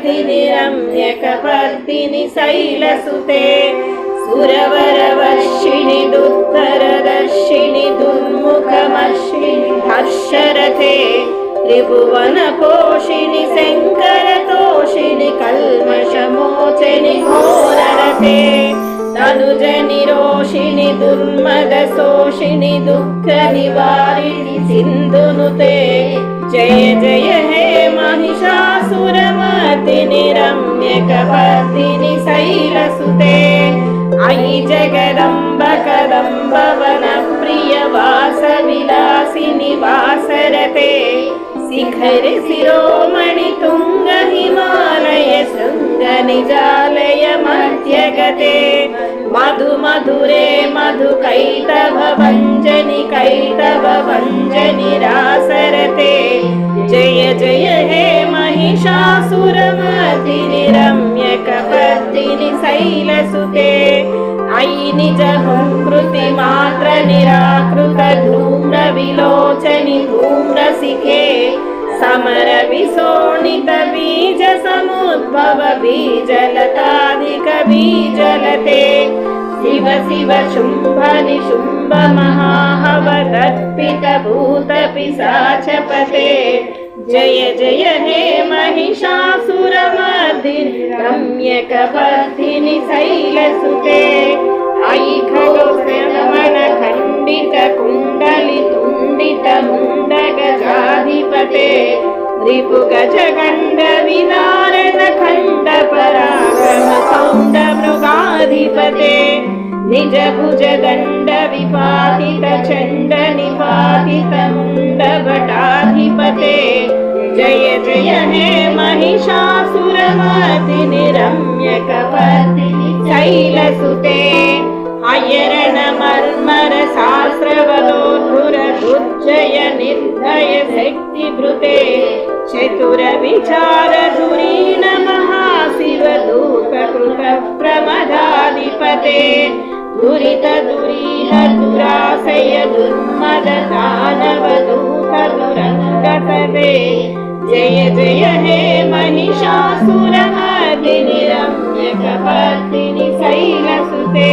महिषासुरमर्दिनि रम्यकपर्दिनि शैलसुते सुरवरवर्षिणि दुत्तरदर्शिनि दुर्मुखमर्षिणि हर्षरथे त्रिभुवनपोषिणि शङ्करतोषिणि कल्मषमोचनि घोररथे तनुजनिरोषिणि दुर्मदशोषिणि दुःखनिवारिणि सिन्धुनुते जय जय हे महिषासुरमतिनि रम्यकवतिनि शैलसुते। अयि जगदम्ब जगदम्बकदम्बवनप्रियवासविलासिनि वासरते शिखरि शिरोमणितुङ्गहिमानय सुन्दनिजा मध्यगते मधु मधुरे मधु कैटभ भञ्जनि कैटभ भञ्जनि रासरते जय जय हे महिषासुरमर्दिनि रम्यकपर्दिनि शैलसुते अयि निज कृति मात्र निराकृत धूम्र विलोचनि धूम्रशिखे समर विशोणित बीज समुद्भव बीजलताधिक बीजलते शिव शिव शुम्भ निशुम्भ महाहव दर्पित भूत पिशाचपते जय जय हे महिषासुरमर्दिनि रम्यकपर्दिनि शैलसुते अयि खगो श्रवण खण्डित कुण्डलि तुण्डित मुण्डगजाधिपते रिपुगज गण्ड विदारद खण्ड पराक्रम सौण्ड मृगाधिपते निज भुज दण्ड विपातित चण्ड निपातित मुण्ड भटाधिपते जय जय हे महिषासुरमर्दिनि रम्यकपर्दिनि शैलसुते अयरण मर्मर शास्त्रवदोधुर दुर्जय निर्दय शक्तिभृते चतुर विचार धुरीण महाशिव दूत कृत प्रमदाधिपते दुरित दुरीह दुराशय दुर्मद दानव दूत दुरङ्गतते जय जय हे महिषासुरमर्दिनि रम्यकपर्दिनि शैलसुते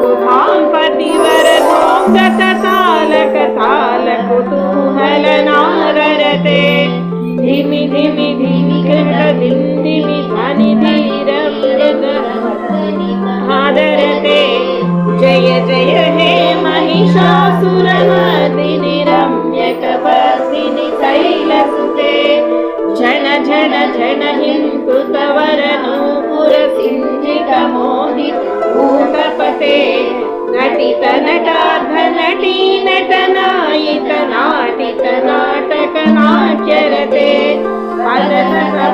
ककुभां पतिवर धोङ्गत तालक ताल कुतूहल नाररते धिमि धिमि धिमि कृत दिन्दिमि ध्वनि धीर आदरते जय जय हे महिषासुरमर्दिनि रम्यकपर्दिनि शैलसुते झन झन झन हिंकृतवर नूपुर सिंहिक मोहि भूतपते नटित नटार्ध नटी नटनायित नाटित नाटक नाट्यरते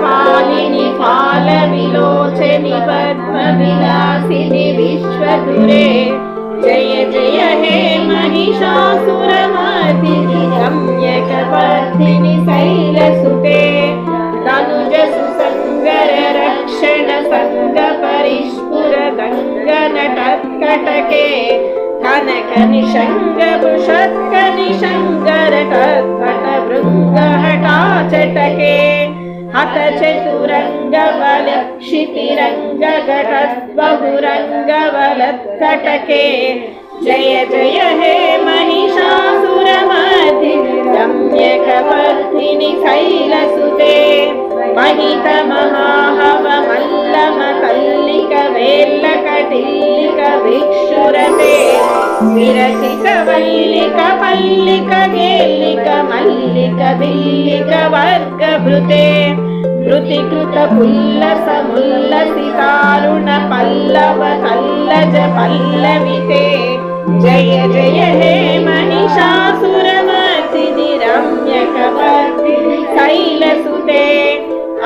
पालिनि फाल विलोचनि पद्म विलासिनि विश्वदुरे जय जय हे महिषासुरमर्दिनि रम्यकपर्दिनि शैलसुते तनुज नटत्कटके कनक निषङ्ग पुषत्क निषङ्गर कत्कट भृङ्ग हटा चटके हत चतुरङ्ग बल क्षितिरङ्ग घटद्बहुरङ्ग बलत्कटके जय जय हे విరటిల్లిక భిక్షురతే విరటిక వల్లిక పల్లిక గేల్లిక మల్లిక బిల్లిక వర్గ భృతే ృతికృత పుల్లస ముల్లసి దారుణ పల్లవ కల్లజ పల్లవితే. జయ జయ హే మహిషాసురమతిని రమ్యకపతి శైలసుతే.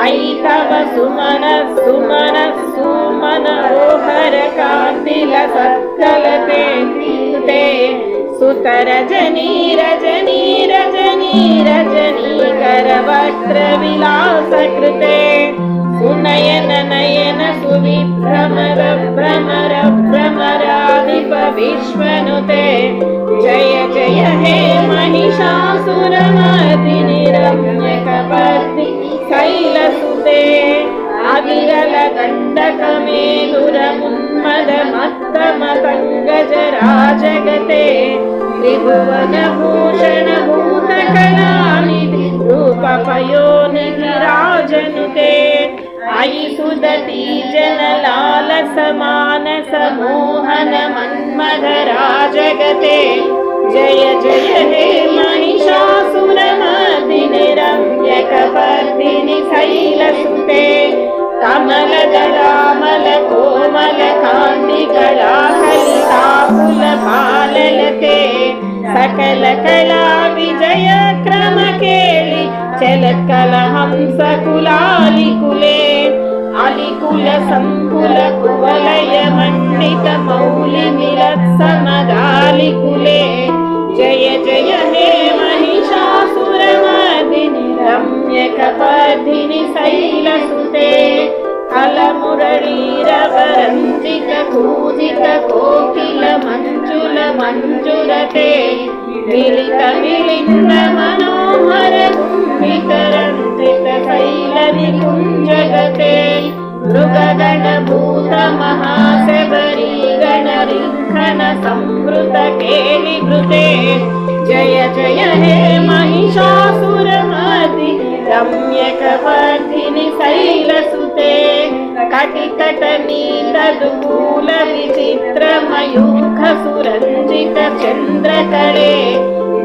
ఐతవ సుమన సుమన సుమన कातिलसते सुतरजनी रजनी रजनी रजनी करवस्त्रविलासकृते। सुनयन नयन सुविभ्रमर भ्रमर भ्रमराधिपविश्वनुते जय जय हे महिषासुरमादिनिरम्यकपति कैलसुते ఆవిరల కంటకమే దురమున్మద మత్తమ పంకజ రాజగతే త్రిభువన భూషణ భూత కళానిధి రూపపయోని రాజనుతే అయి సుదతి సమాన సమోహన మన్మధ రాజగతే జయ జయ హే మహిషాసురమ बाललते सकल कला विजय क्रम केळि चलकल हंस कुलालिकुले अलिकुल संकुल कुवलय मण्डित मौलि मिलत्समदालिकुले जय जय కన్యకపద్మిని శైలసుతే కలమురళీరవరంజిత పూజిత కోకిల మంజుల మంజురతే మిళిత మిళింద మనోహర కుంభికరంజిత శైల నికుంజగతే మృగగణ భూత మహాశబరీ గణరింఖన సంవృత కేలి జయ జయ హే మహిషాసు రమ్యకవర్ధిని శైలసుతే కటికట నీలూల విచిత్రమయూఖ సురంజిత చంద్రకరే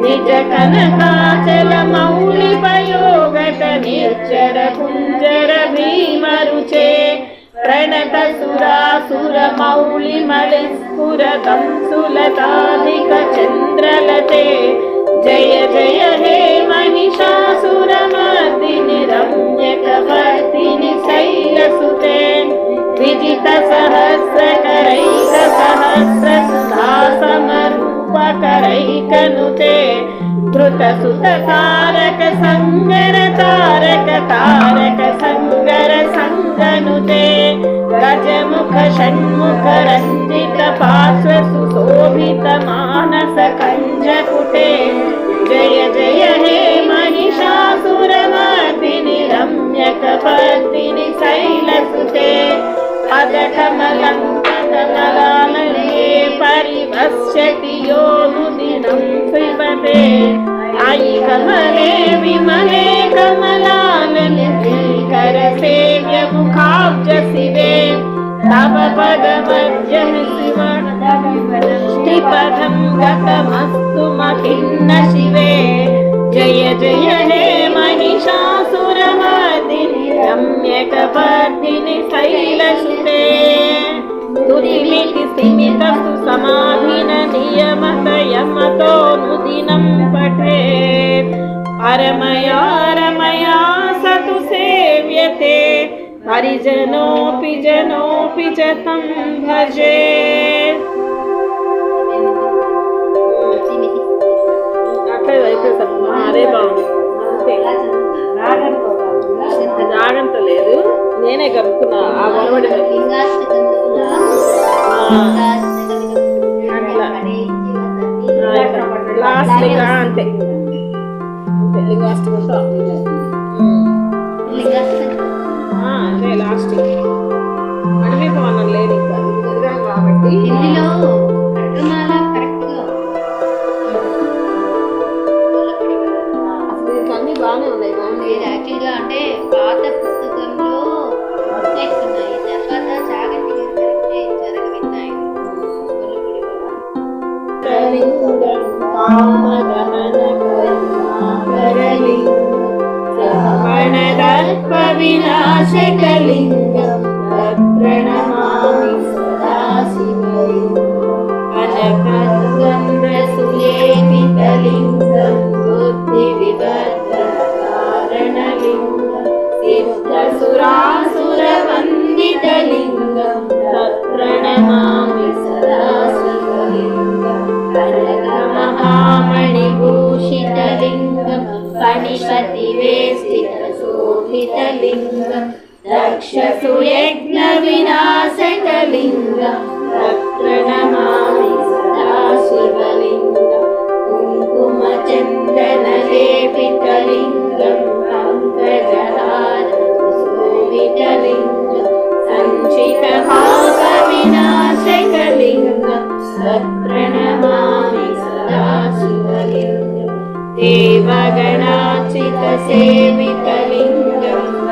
నిజ కనకాచల మౌళిపయోగత నిర్జర కుంజర భీమరుచే ప్రణత సురాసుర మౌళి మణిస్ఫుర తంసులతాధిక చంద్రలతే జయ జయ హే మనిషాసురమ रम्यकवर्दिनि शैलसुते विजित सहस्रकरैक सहस्र पदकमलङ्ककमलालये परिवश्यति यो नुदिनं शिवते अयि कमले विमले कमलालने करसेव्य मुखाब्ज शिवे तव पदमध्यः शिव ष्टिपदं गतमस्तु मखिन्न शिवे जय जय हे महिषासुरमर्दिनि सम्यक्वर्धिनि शैलसुते दुरिमिति स्थिमितस्तु समाधिननियमतयमतो नुदिनं पठेत् परमया रमया स तु सेव्यते परिजनोऽपि जनोऽपि च तं भजे हाँ, तो हाँ, अरे बाबू రాగంత లేదు. నేనే కలుపుకున్నా ఆ లాస్ట్ అంతే. అంతే. లాస్ట్ అదే లాస్ట్ అడవి లేదు ఇంకా కాబట్టి. फणिपतिवेष्टितशोभितलिङ्गं दक्षसुयज्ञविनाशकलिङ्गं तत्प्रणमामि सदा शिवलिङ्गं कुङ्कुमचन्दनलेपितलिङ्गं पङ्कजहारशोभितलिङ्गं सञ्चितभावविनाशकलिङ्गं तत्प्रणमामि सदा शिवलिङ्गं देवगणाचितसेवितलिङ्गं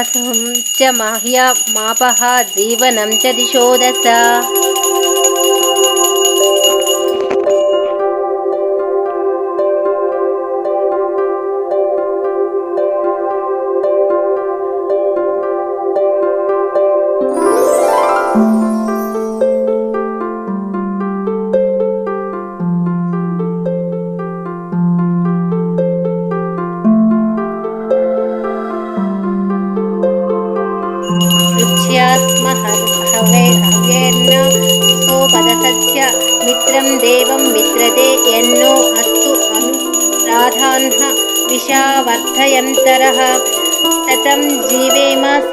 पशुं च माह्य मापः जीवनं च दिशो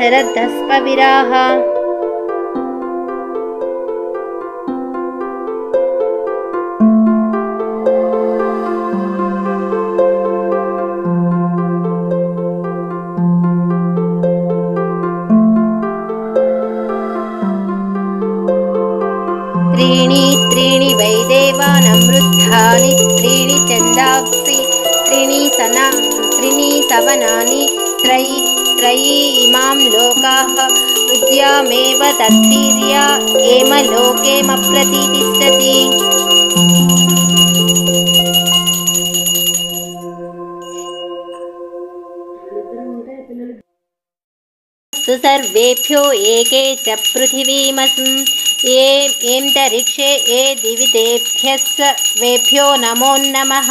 शरदस्पविराः हृद्यामेव तद्वीर्या एम लोकेमप्रतिष्ठति सर्वेभ्यो एके च पृथिवीमस्म् ये एन्तरिक्षे ये दिवितेभ्यः सर्वेभ्यो नमो नमः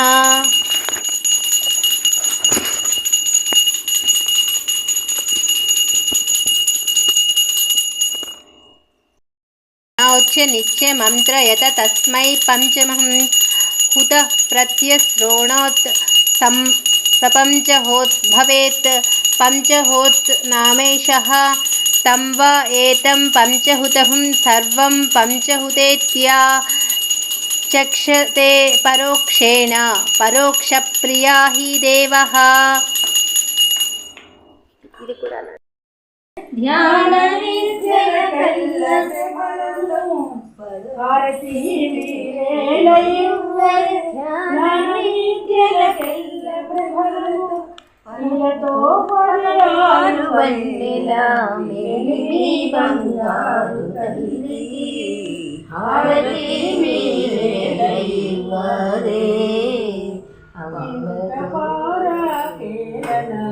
औच्य नित्य मंत्र यत तस्मै पंचमहं हुतः प्रत्यश्रोणोत् सं सपञ्चहोत् भवेत् पञ्चहोत् नामेशः तं वा एतं पञ्चहुतहुं सर्वं पञ्चहुतेत्या चक्षते परोक्षेण परोक्षप्रिया हि देवः ఇది ಬಂದಿಲ್ಲ ಮೇಲಿ ಬಂಗಾರು ತಂದಿ ಹಾರತಿ ಮೇಲೆ ದೈವರೇ ಅವರ ಕೇಳನ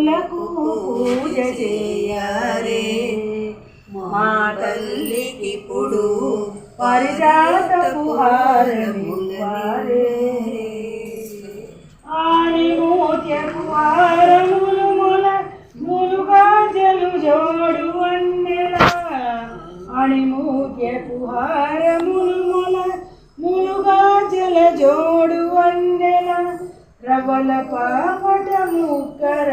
పాదములకు పూజ చేయారే. మా తల్లికి ఇప్పుడు పరిజాతపు హారమివ్వారే ఆణిమూత్యపు హారములు ముల. ములుగా జలు జోడు వన్నెల అణిమూత్యపు హారములు ముల. ములుగా జల జోడు వన్నెల. రవల పాపట ముక్కర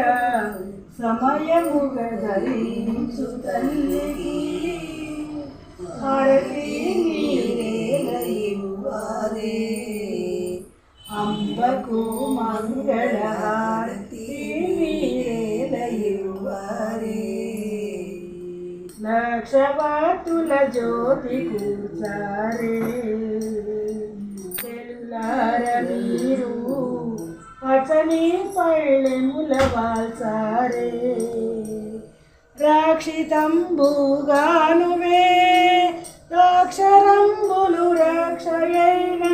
సమయముగ ధరించు తల్లికి హారతి నీరేలయువారే అంబకు మంగళహారతి మీరేలయువారే లక్షవాతుల జ్యోతి కూచారే పచని పళ్ళెముల వాల్చారే రాక్షితంబుగానువే రాక్షరంబులు రాక్షయైన.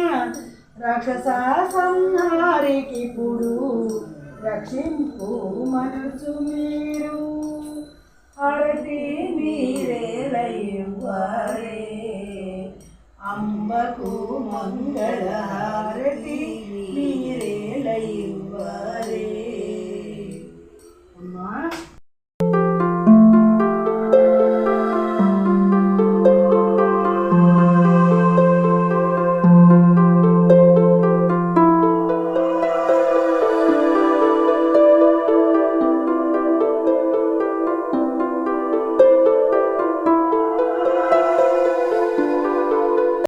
రాక్షస సంహారికి రక్షింపు మనసు మీరు. హరతి మీరేలయ్యవారే అంబకు మంగళహారతి